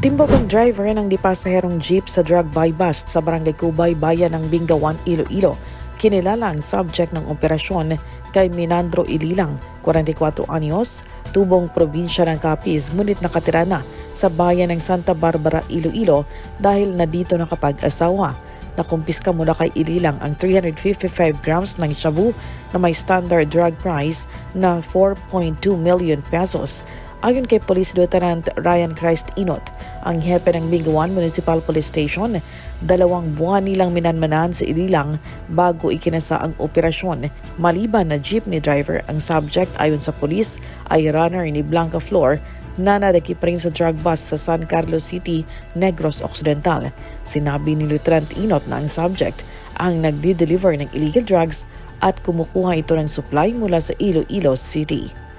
Timbog ang driver ng dipasaherong jeep sa drug buy bust sa Barangay Cubay, Bayan ng Bingawan, Iloilo. Kinilala ang subject ng operasyon kay Minandro Ililang, 44 anyos, tubong probinsya ng Capiz, ngunit nakatira na sa bayan ng Santa Barbara, Iloilo dahil na dito nakapag-asawa. Nakumpiska mula kay Ililang ang 355 grams ng shabu na may standard drug price na 4.2 million pesos. Ayon kay Police Lieutenant Ryan Christ Inot, ang hepe ng Mingawan Municipal Police Station, dalawang buwan nilang minanmanan sa Ililang bago ikinasa ang operasyon. Maliban na jeepney driver, ang subject ayon sa polis ay runner ni Blanca Flor na nadakip rin sa drug bust sa San Carlos City, Negros Occidental. Sinabi ni Lieutenant Inot na ang subject ang nagdi-deliver ng illegal drugs at kumukuha ito ng supply mula sa Iloilo City.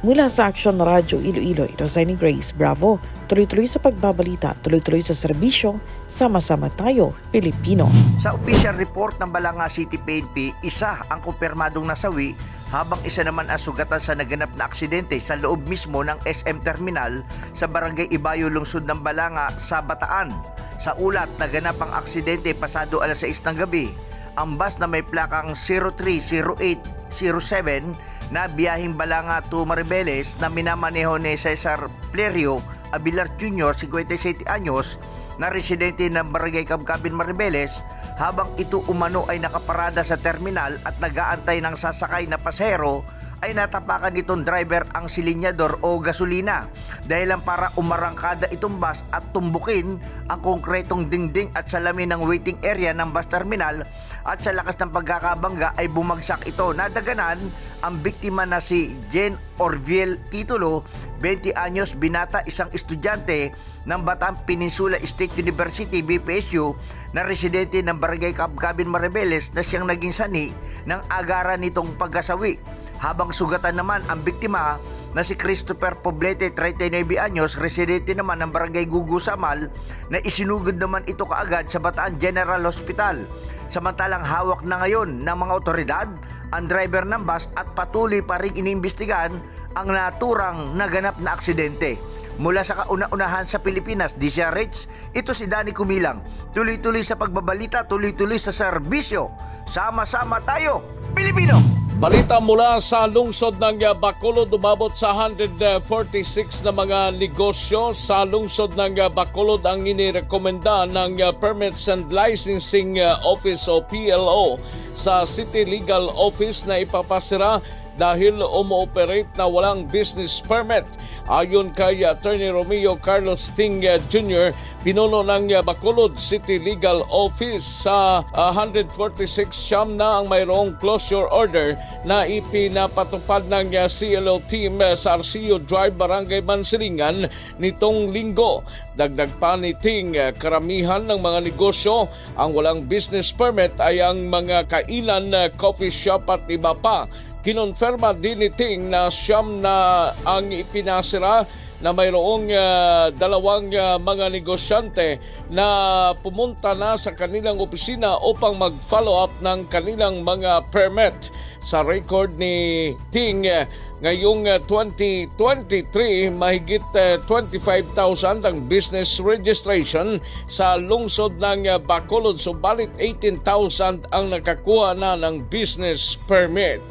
Mula sa Action Radyo Iloilo, ito sa ni Grace Bravo. Tuloy-tuloy sa pagbabalita, tuloy-tuloy sa serbisyo, sama-sama tayo, Pilipino. Sa official report ng Balanga City PNP, isa ang kumpirmadong nasawi habang isa naman ang sugatan sa naganap na aksidente sa loob mismo ng SM Terminal sa Barangay Ibayo, lungsod ng Balanga sa Bataan. Sa ulat, naganap ang aksidente pasado alas 6 ng gabi. Ang bus na may plakang 030807 na biyahing Balanga to Maribeles na minamaneho ni Cesar Plerio Abilar Jr., 57 anyos, na residente ng Barangay Kabkabin Maribeles habang ito umano ay nakaparada sa terminal at nagaantay ng sasakay na pasero ay natapakan itong driver ang silinyador o gasolina dahilan para umarangkada itong bus at tumbukin ang konkretong dingding at salamin ng waiting area ng bus terminal at sa lakas ng pagkakabangga ay bumagsak ito. Nadaganan ang biktima na si Jen Orviel Titulo, 20 anyos, binata, isang estudyante ng Bataan Peninsula State University, BPSU, na residente ng Barangay Kabkabin Maribeles na siyang naging sani ng agaran nitong pagkasawi. Habang sugatan naman ang biktima na si Christopher Poblete, 39 anyos, residente naman ng Barangay Gugu Samal, na isinugod naman ito kaagad sa Bataan General Hospital. Samantalang hawak na ngayon ng mga otoridad ang driver ng bus at patuloy pa rin iniimbestigahan ang naturang naganap na aksidente. Mula sa kauna-unahan sa Pilipinas, DCRH, ito si Danny Kumilang. Tuloy-tuloy sa pagbabalita, tuloy-tuloy sa serbisyo. Sama-sama tayo, Pilipino! Balita mula sa lungsod ng Bacolod, umabot sa 146 na mga negosyo. Sa lungsod ng Bacolod ang inirekomenda ng Permits and Licensing Office o PLO sa City Legal Office na ipapasira dahil umo-operate na walang business permit. Ayon kay Attorney Romeo Carlos Ting Jr., pinuno ng Bacolod City Legal Office sa uh, 146 siyam na ang mayroong closure order na ipinapatupad ng uh, CLO team uh, sa Arceo Drive, Barangay Mansilingan nitong linggo. Dagdag pa ni Ting, karamihan ng mga negosyo ang walang business permit ay ang mga kainan, coffee shop at iba pa. Kinonferma din ni Ting na siyam na ang ipinasira na mayroong uh, dalawang uh, mga negosyante na pumunta na sa kanilang opisina upang mag-follow up ng kanilang mga permit. Sa record ni Ting, uh, ngayong uh, 2023, mahigit uh, 25,000 ang business registration sa lungsod ng Bacolod. Subalit 18,000 ang nakakuha na ng business permit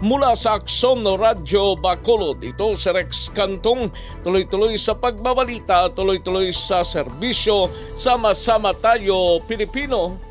mula sa Akson Radyo Bacolod. Ito si Rex Kantong, tuloy-tuloy sa pagbabalita, tuloy-tuloy sa serbisyo, sama-sama tayo Pilipino.